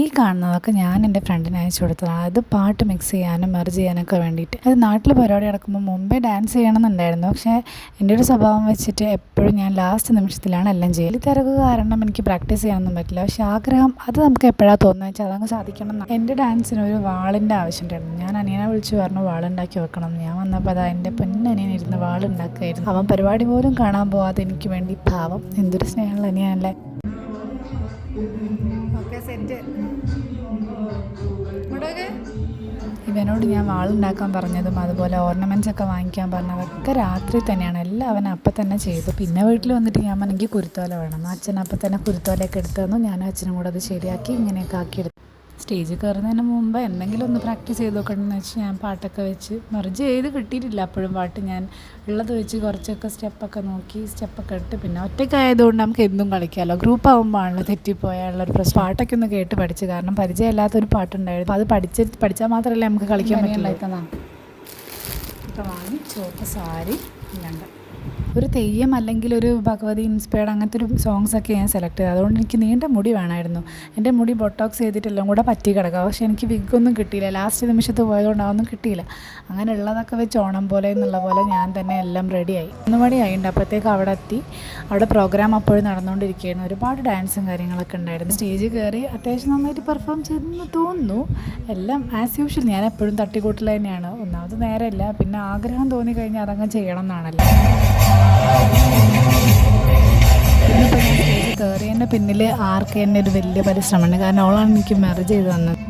ഈ കാണുന്നതൊക്കെ ഞാൻ എന്റെ ഫ്രണ്ടിന് അയച്ചു കൊടുത്തതാണ്. അത് പാട്ട് മിക്സ് ചെയ്യാനും മെർജ് ചെയ്യാനൊക്കെ വേണ്ടിയിട്ട്. അത് നാട്ടിൽ പരിപാടി നടക്കുമ്പോൾ മുമ്പേ ഡാൻസ് ചെയ്യണമെന്നുണ്ടായിരുന്നു. പക്ഷേ എന്റെ ഒരു സ്വഭാവം വെച്ചിട്ട് എപ്പോഴും ഞാൻ ലാസ്റ്റ് നിമിഷത്തിലാണ് എല്ലാം ചെയ്യൽ തിരക്ക് കാരണം എനിക്ക് പ്രാക്ടീസ് ചെയ്യാനൊന്നും പറ്റില്ല. പക്ഷേ ആഗ്രഹം അത് നമുക്ക് എപ്പോഴാണ് തോന്നുന്നത് വെച്ചാൽ അതങ്ങ് സാധിക്കണം എന്നാണ്. എന്റെ ഡാൻസിന് ഒരു വാളിന്റെ ആവശ്യമുണ്ടായിരുന്നു. ഞാൻ അനിയനെ വിളിച്ച് പറഞ്ഞു വാളുണ്ടാക്കി വെക്കണം. ഞാൻ വന്നപ്പോൾ അതാ എന്റെ പൊന്നനിയൻ ഇരുന്ന് വാളുണ്ടാക്കുകയായിരുന്നു. അവൻ പരിപാടി പോലും കാണാൻ പോവാതെ എനിക്ക് വേണ്ടി ഭാവം എന്തൊരു സ്നേഹമുള്ള അനിയനല്ലേ. Okay set. ഇവനോട് ഞാൻ വാളുണ്ടാക്കാൻ പറഞ്ഞതും അതുപോലെ ഓർണമെന്റ്സ് ഒക്കെ വാങ്ങിക്കാൻ പറഞ്ഞതൊക്കെ രാത്രി തന്നെയാണ്. എല്ലാം അവൻ അപ്പം തന്നെ ചെയ്തു. പിന്നെ വീട്ടിൽ വന്നിട്ട് ഞാൻ എനിക്ക് കുരുത്തോല വേണം. അച്ഛൻ അപ്പം തന്നെ കുരുത്തോലയൊക്കെ എടുത്തു തന്നു. ഞാനും അച്ഛനും കൂടെ അത് ശരിയാക്കി ഇങ്ങനെയൊക്കെ ആക്കിയെടുത്തു സ്റ്റേജിൽ കയറുന്നതിന് മുമ്പ് എന്തെങ്കിലും ഒന്ന് പ്രാക്ടീസ് ചെയ്ത് നോക്കണമെന്ന് വെച്ച് ഞാൻ പാട്ടൊക്കെ വെച്ച് മറിച്ച് ചെയ്ത് കിട്ടിയിട്ടില്ല അപ്പോഴും പാട്ട് ഞാൻ ഉള്ളത് വെച്ച് കുറച്ചൊക്കെ സ്റ്റെപ്പൊക്കെ നോക്കി സ്റ്റെപ്പൊക്കെ ഇട്ട് പിന്നെ ഒറ്റയ്ക്കായതുകൊണ്ട് നമുക്ക് എന്തും കളിക്കാമല്ലോ ഗ്രൂപ്പ് ആകുമ്പോഴാണല്ലോ തെറ്റിപ്പോയാലുള്ളൊരു പ്രശ്നം. പാട്ടൊക്കെ ഒന്ന് കേട്ട് പഠിച്ച് കാരണം പരിചയമില്ലാത്തൊരു പാട്ടുണ്ടായിരുന്നു. അത് പഠിച്ച് പഠിച്ചാൽ മാത്രമല്ലേ നമുക്ക് കളിക്കാൻ പറ്റില്ല ഇപ്പം വാങ്ങി ചുവപ്പ് സാരി ഇല്ലാണ്ട് ഒരു തെയ്യം അല്ലെങ്കിൽ ഒരു ഭഗവതി ഇൻസ്പയർഡ് അങ്ങനത്തെ ഒരു സോങ്സ് ഒക്കെ ഞാൻ സെലക്ട് ചെയ്തത്. അതുകൊണ്ട് എനിക്ക് നീണ്ട മുടി വേണമായിരുന്നു. എന്റെ മുടി ബൊട്ടോക്സ് ചെയ്തിട്ടെല്ലാം കൂടെ പറ്റി കിടക്കുക. പക്ഷേ എനിക്ക് വിഗൊന്നും കിട്ടിയില്ല. ലാസ്റ്റ് നിമിഷത്ത് പോയതുകൊണ്ട് അതൊന്നും കിട്ടിയില്ല. അങ്ങനെ ഉള്ളതൊക്കെ വെച്ച് ഓണം പോലെ എന്നുള്ള പോലെ ഞാൻ തന്നെ എല്ലാം റെഡിയായി ഒന്ന് മണിയായിട്ടുണ്ട് അപ്പോഴത്തേക്ക് അവിടെ എത്തി. അവിടെ പ്രോഗ്രാം അപ്പോഴും നടന്നുകൊണ്ടിരിക്കുകയായിരുന്നു. ഒരുപാട് ഡാൻസും കാര്യങ്ങളൊക്കെ ഉണ്ടായിരുന്നു. സ്റ്റേജിൽ കയറി അത്യാവശ്യം നന്നായിട്ട് പെർഫോം ചെയ്തെന്ന് തോന്നുന്നു. എല്ലാം ആസ് യൂഷ്വൽ ഞാൻ എപ്പോഴും തട്ടിക്കൂട്ടൽ തന്നെയാണ്. ഒന്നാമത് നേരമല്ല. പിന്നെ ആഗ്രഹം തോന്നി കഴിഞ്ഞാൽ അതങ്ങ് ചെയ്യണം എന്നാണല്ലോ. കയറിയതിന്റെ പിന്നിൽ ആർക്ക് തന്നെ ഒരു വലിയ പരിശ്രമമുണ്ട്. കാരണം അവളാണ് എനിക്ക് മാരേജ് ചെയ്ത് തന്നത്.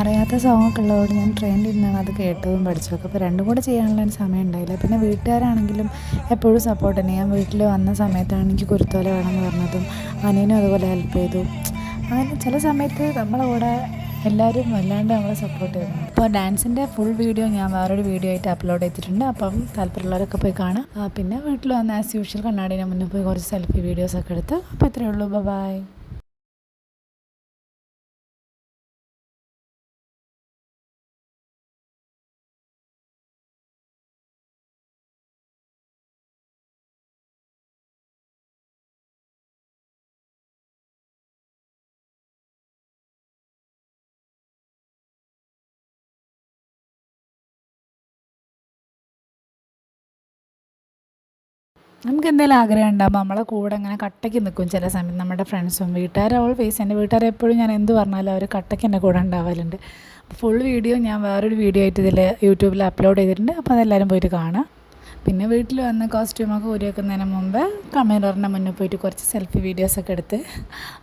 അറിയാത്ത സോങ്ങൊക്കെ ഉള്ളതുകൊണ്ട് ഞാൻ ട്രെയിനിൽ ഇരുന്നാണ് അത് കേട്ടതും പഠിച്ചതൊക്കെ അപ്പോൾ രണ്ടും കൂടെ ചെയ്യാനുള്ള സമയം ഉണ്ടായില്ല. പിന്നെ വീട്ടുകാരാണെങ്കിലും എപ്പോഴും സപ്പോർട്ട് തന്നെ. ഞാൻ വീട്ടിൽ വന്ന സമയത്താണ് എനിക്ക് കുരുത്തോല വേണമെന്ന് പറഞ്ഞതും അനിയനും അതുപോലെ ഹെൽപ്പ് ചെയ്തു. അങ്ങനെ ചില സമയത്ത് നമ്മളെ കൂടെ എല്ലാവരും വല്ലാണ്ട് നമ്മളെ സപ്പോർട്ട് ചെയ്യുന്നു. അപ്പോൾ ഡാൻസിന്റെ ഫുൾ വീഡിയോ ഞാൻ വേറൊരു വീഡിയോ ആയിട്ട് അപ്ലോഡ് ചെയ്തിട്ടുണ്ട്. അപ്പം താല്പര്യമുള്ളവരൊക്കെ പോയി കാണാം. പിന്നെ വീട്ടിൽ വന്ന് ആസ് യൂഷ്വൽ കണ്ണാടിനെ മുന്നിൽ പോയി കുറച്ച് സെൽഫി വീഡിയോസൊക്കെ എടുത്ത്. അപ്പോൾ ഇത്രയേ ഉള്ളൂ. ബൈ നമുക്ക് എന്തെങ്കിലും ആഗ്രഹം ഉണ്ടാകുമ്പോൾ നമ്മളെ കൂടെ അങ്ങനെ കട്ടയ്ക്ക് നിൽക്കും ചില സമയത്ത് നമ്മുടെ ഫ്രണ്ട്സും വീട്ടുകാരും അവൾ ഫേസ് എന്റെ വീട്ടുകാരെ എപ്പോഴും ഞാൻ എന്ത് പറഞ്ഞാലും അവർ കട്ടയ്ക്ക് എന്റെ കൂടെ ഉണ്ടാവലുണ്ട് ഫുൾ വീഡിയോ ഞാൻ വേറൊരു വീഡിയോ ആയിട്ട് ഇതിൽ യൂട്യൂബിൽ അപ്ലോഡ് ചെയ്തിട്ടുണ്ട്. അപ്പോൾ അതെല്ലാവരും പോയിട്ട് കാണാം. പിന്നെ വീട്ടിൽ വന്ന് കോസ്റ്റ്യൂമൊക്കെ ഉരുവെക്കുന്നതിന് മുമ്പ് കമന്ററിന്റെ മുന്നിൽ പോയിട്ട് കുറച്ച് സെൽഫി വീഡിയോസൊക്കെ എടുത്ത്.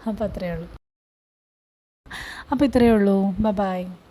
അപ്പോൾ അത്രയേ ഉള്ളൂ. അപ്പോൾ ഇത്രയേ ഉള്ളൂ. ബൈ